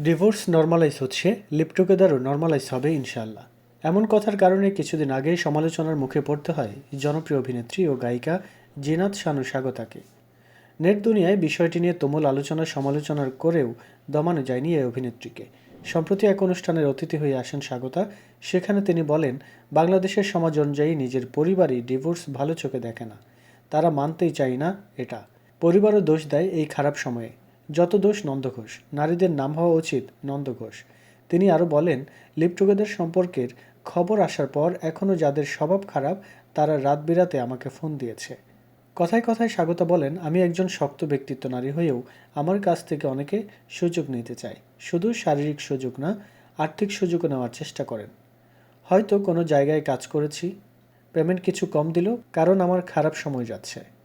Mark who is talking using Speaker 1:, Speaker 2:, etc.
Speaker 1: Divorce normalise হচ্ছে live টুগেদারও normalise হবে ইনশাল্লাহ এমন কথার কারণে কিছুদিন আগেই সমালোচনার মুখে পড়তে হয় জনপ্রিয় অভিনেত্রী ও গায়িকা জিনাত শানু স্বাগতাকে। নেট দুনিয়ায় বিষয়টি নিয়ে তুমুল আলোচনা সমালোচনার করেও দমানো যায়নি এই অভিনেত্রীকে। সম্প্রতি এক অনুষ্ঠানের অতিথি হয়ে আসেন স্বাগতা। সেখানে তিনি বলেন, বাংলাদেশের সমাজ অনুযায়ী নিজের পরিবারই ডিভোর্স ভালো চোখে দেখে না। তারা মানতেই চায় না এটা। পরিবারও দোষ দেয় এই খারাপ সময়ে। যত দোষ নন্দঘোষ, নারীদের নাম হওয়া উচিত নন্দঘোষ। তিনি আরও বলেন লিভ সম্পর্কের খবর আসার পর এখনও যাদের স্বভাব খারাপ, তারা রাত বিরাতে আমাকে ফোন দিয়েছে। কথায় কথায় স্বাগতা বলেন, আমি একজন শক্ত ব্যক্তিত্ব নারী হয়েও আমার কাছ থেকে অনেকে সুযোগ নিতে চায়। শুধু শারীরিক সুযোগ না, আর্থিক সুযোগও নেওয়ার চেষ্টা করেন। হয়তো কোনো জায়গায় কাজ করেছি, পেমেন্ট কিছু কম দিল, কারণ আমার খারাপ সময় যাচ্ছে।